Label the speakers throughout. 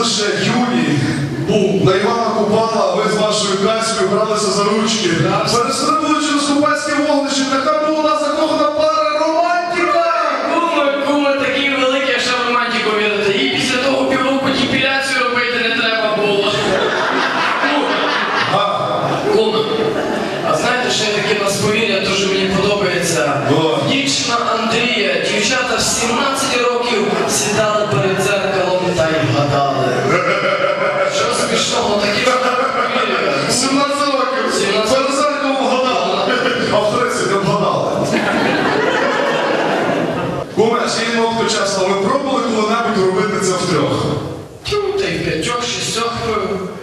Speaker 1: були ще юні. Був на Івана Купала, ви з вашою Касією бралися за ручки. Перестрибули через купальське вогнище, така була закохана пара романтика!
Speaker 2: Куми, куми такі великі, що в романтику вірити. І після того півроку депіляцію робити не треба було. Куми. А знаєте, що є таке нас повір'я, дуже мені подобається.
Speaker 1: О.
Speaker 2: Ніч на Андрія. Дівчата в 17 років сідали
Speaker 1: вгадали! А в 30 не вгадали. Куме, жінок то часто ви пробували коли-небудь робити це втрьох?
Speaker 2: Та й п'ятьох, шістьох. е.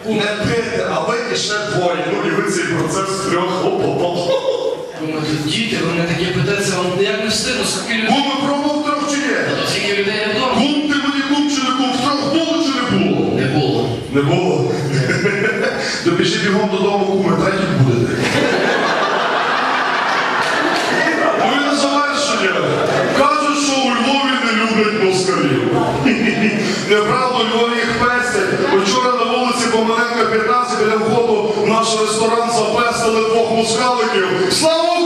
Speaker 1: Не пити, а ви ще двоє. Ну і ви цей процес втрьох оп-оп-оп.
Speaker 2: Тут діти, вони такі питаються, вам як не встигну, скільки людей.
Speaker 1: Куми пробував трьох чи ні?
Speaker 2: Та Скільки людей не вдома?
Speaker 1: Кум ти мені кум чи не кум? Втрьох було чи не було?
Speaker 2: Не було.
Speaker 1: Не було. То біжи бігом додому, куми, третій будете. Ну вулиці 15 біля входу в наш ресторан запестили двох мускаликів. Слава